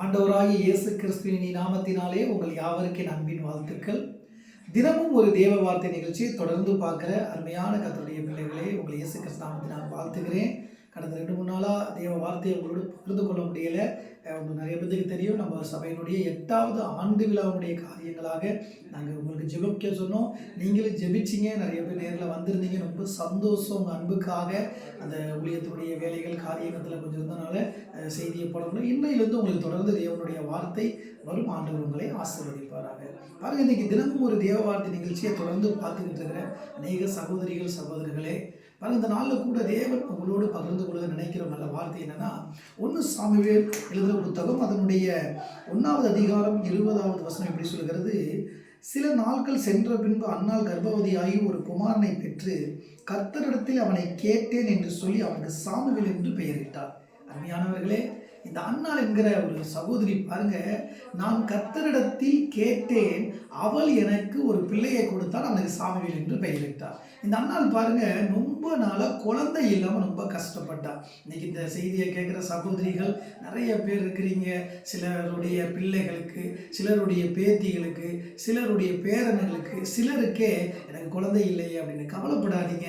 ஆண்டவராகிய இயேசு கிறிஸ்துவின் நாமத்தினாலே உங்கள் யாவருக்கு அன்பின் வாழ்த்துக்கள். தினமும் ஒரு தேவ வார்த்தை நிகழ்ச்சியை தொடர்ந்து பார்க்குற அருமையான கத்தருடைய பிள்ளைகளே உங்கள் இயேசு கிறிஸ்து நாமத்தினால் வாழ்த்துக்கிறேன் கடந்த ரெண்டு மூணு நாளாக தேவ வார்த்தையை உங்களோடு பகிர்ந்து கொள்ள முடியலை. நிறைய பேருக்கு தெரியும் நம்ம சபையினுடைய எட்டாவது ஆண்டு விழாவுடைய காரியங்களாக நாங்கள் உங்களுக்கு ஜெபிக்க சொன்னோம். நீங்களும் ஜெபிச்சிங்க. நிறைய பேர் நேரில் வந்திருந்தீங்க. ரொம்ப சந்தோஷம் உங்கள் அன்புக்காக. அந்த ஊழியத்துடைய வேலைகள் காரியத்தில் கொஞ்சம் இருந்தனால செய்தியை போடணும் இன்னையிலிருந்து உங்களுக்கு தொடர்ந்து தேவனுடைய வார்த்தை வரும். ஆண்டவர் உங்களை ஆசீர்வதிப்பாராக. பாருங்க இன்னைக்கு தினமும் ஒரு தேவ வார்த்தை நிகழ்ச்சியை தொடர்ந்து பார்த்துக்கிட்டு இருக்கிற அநேக சகோதரிகள் சகோதரர்களே பாருங்க இந்த நாளில் கூட தேவன் உங்களோடு பகிர்ந்து கொள்ள நினைக்கிற நல்ல வார்த்தை என்னன்னா ஒன்று சாமுவேல் எழுதுகிற புத்தகம் அதனுடைய ஒன்றாவது அதிகாரம் இருபதாவது வசனம் எப்படி சொல்கிறது? சில நாட்கள் சென்ற பின்பு அன்னால் கர்ப்பவதியாகி ஒரு குமாரனை பெற்று கர்த்தரிடத்தில் அவனை கேட்டேன் என்று சொல்லி அவனுக்கு சாமுவேல் என்று பெயரிட்டார். அருமையானவர்களே இந்த அன்னாள் என்கிற ஒரு சகோதரி பாருங்க நான் கத்தரிடத்தில் கேட்டேன் அவள் எனக்கு ஒரு பிள்ளையை கொடுத்தால் அவனுக்கு சாமுவேல் என்று பெயரிட்டார். இந்த அண்ணாள் பாருங்க ரொம்ப நாளாக குழந்தை இல்லாமல் ரொம்ப கஷ்டப்பட்டா. இன்னைக்கு இந்த செய்தியை கேட்குற சகோதரிகள் நிறைய பேர் இருக்கிறீங்க. சிலருடைய பிள்ளைகளுக்கு சிலருடைய பேத்திகளுக்கு சிலருடைய பேரன்களுக்கு சிலருக்கே எனக்கு குழந்தை இல்லையே அப்படின்னு கவலைப்படாதீங்க.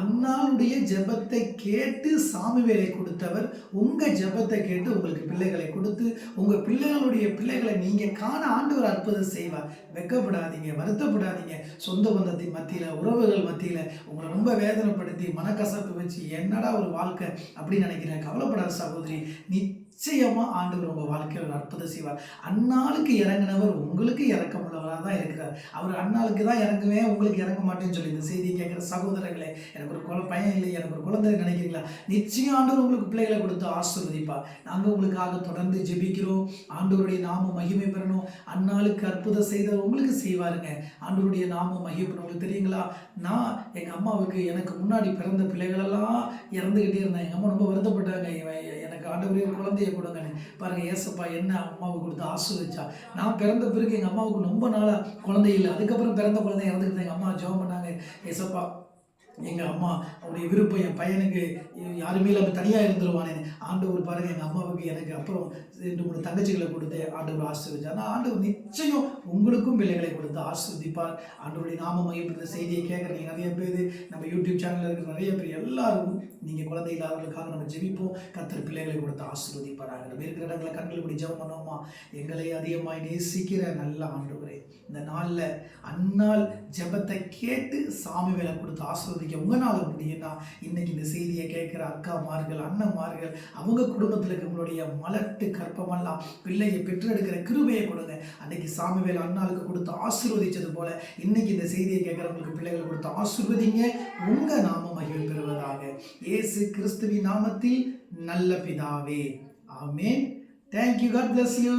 அண்ணாளுடைய ஜெபத்தை கேட்டு சாமுவேலை கொடுத்தவர் உங்கள் ஜெபத்தை கேட்டு உங்களுக்கு பிள்ளைகளை கொடுத்து உங்கள் பிள்ளைகளுடைய பிள்ளைகளை நீங்கள் காண ஆண்டவர் அற்புதம் செய்வார். வெக்கப்படாதீங்க வருத்தப்படாதீங்க. சொந்த பந்தத்தின் மத்தியில் உறவுகள் மத்தியில் உங்களை ரொம்ப வேதனைப்படுத்தி மனக்கசப்பு வச்சு என்னடா ஒரு வாழ்க்கை அப்படின்னு நினைக்கிறேன் கவலைப்படாத சகோதரி நீ நிச்சயமா ஆண்டவர் உங்கள் வாழ்க்கையில் ஒரு அற்புதம் செய்வார். அன்னாளுக்கு இறங்கினவர் உங்களுக்கு இறக்கமுள்ளவராக தான் இருக்கிறார். அவர் அன்னாளுக்கு தான் இறங்குவேன் உங்களுக்கு இறங்க மாட்டேன்னு சொல்லி இந்த செய்தியை கேட்குற சகோதரர்களே எனக்கு ஒரு குழ பையன் இல்லை எனக்கு ஒரு குழந்தை நினைக்கிறீங்களா? நிச்சயம் ஆண்டவர் உங்களுக்கு பிள்ளைகளை கொடுத்து ஆசிர்வதிப்பா நாங்கள் உங்களுக்காக தொடர்ந்து ஜெபிக்கிறோம். ஆண்டவருடைய நாம மகிமை பெறணும். அன்னாளுக்கு அற்புதம் செய்தவர் உங்களுக்கு செய்வாருங்க. ஆண்டவருடைய நாம மகிமைப்படும் உங்களுக்கு தெரியுங்களா? நான் எங்கள் அம்மாவுக்கு எனக்கு முன்னாடி பிறந்த பிள்ளைகளெல்லாம் இறந்துக்கிட்டே இருந்தேன். எங்கள் அம்மா ரொம்ப வருத்தப்பட்டாங்க. இவன் எனக்கு ஆண்டவரே குழந்தைய குழந்தைய கொடுங்கன்னு பாருங்க ஏசப்பா என்ன அம்மாவுக்கு கொடுத்து ஆசீர்வதிச்சா நான் பிறந்த பிறகு எங்கள் அம்மாவுக்கு ரொம்ப நாளாக குழந்தை இல்லை. அதுக்கப்புறம் பிறந்த குழந்தை இறந்துக்கிட்டு எங்கள் அம்மா ஜோம் பண்ணாங்க. ஏசப்பா எங்கள் அம்மா அவருடைய விருப்பம் என் பையனுக்கு யாருமே இல்லாமல் தனியாக இருந்துருவானே ஆண்டவர் பாருங்கள் எங்கள் அம்மாவுக்கு எனக்கு அப்புறம் ரெண்டு மூணு தங்கச்சிகளை கொடுத்து ஆண்டவர் ஆசீர்வதிச்சார். ஆனால் ஆண்டவர் நிச்சயம் உங்களுக்கும் பிள்ளைகளை கொடுத்து ஆசீர்வதிப்பார். ஆண்டவருடைய நாம மையப்படுத்த செய்தியை கேட்குறீங்க நிறைய பேர் நம்ம யூடியூப் சேனலில் இருக்கிற நிறைய பேர் எல்லாருக்கும் நீங்கள் குழந்தை இல்லாதவர்களுக்காக நம்ம ஜெபிப்போம். கத்தர் பிள்ளைகளை கொடுத்து ஆசீர்வதிப்பாராங்க நம்ம இருக்கிற இடங்களை கண்கள் இப்படி ஜெபம் பண்ணுவோமா? எங்களை அதிகமாக நேசிக்கிற நல்ல ஆண்டவரே இந்த நாளில் அந்நாள் ஜெபத்தை கேட்டு சாமி வேலை கொடுத்து ஆஸ்வதிக்க உங்களால் முடியும்னா இன்னைக்கு இந்த செய்தியை கேட்குற அக்காமார்கள் அண்ணன்மார்கள் அவங்க குடும்பத்தில் இருக்கவங்களுடைய மலட்டு கற்பமெல்லாம் பிள்ளையை பெற்றெடுக்கிற கிருபையை கொடுங்க. அன்னைக்கு சாமி வேலை அண்ணாளுக்கு கொடுத்து ஆசீர்வதிச்சது போல இன்னைக்கு இந்த செய்தியை கேட்குறவங்களுக்கு பிள்ளைகள் கொடுத்து ஆசீர்வதிங்க. உங்க நாம மகிழ் பெறுவதாக. இயேசு கிறிஸ்துவின் நாமத்தில் நல்ல பிதாவே. ஆமே தேங்க்யூ காட் பிளஸ் யூ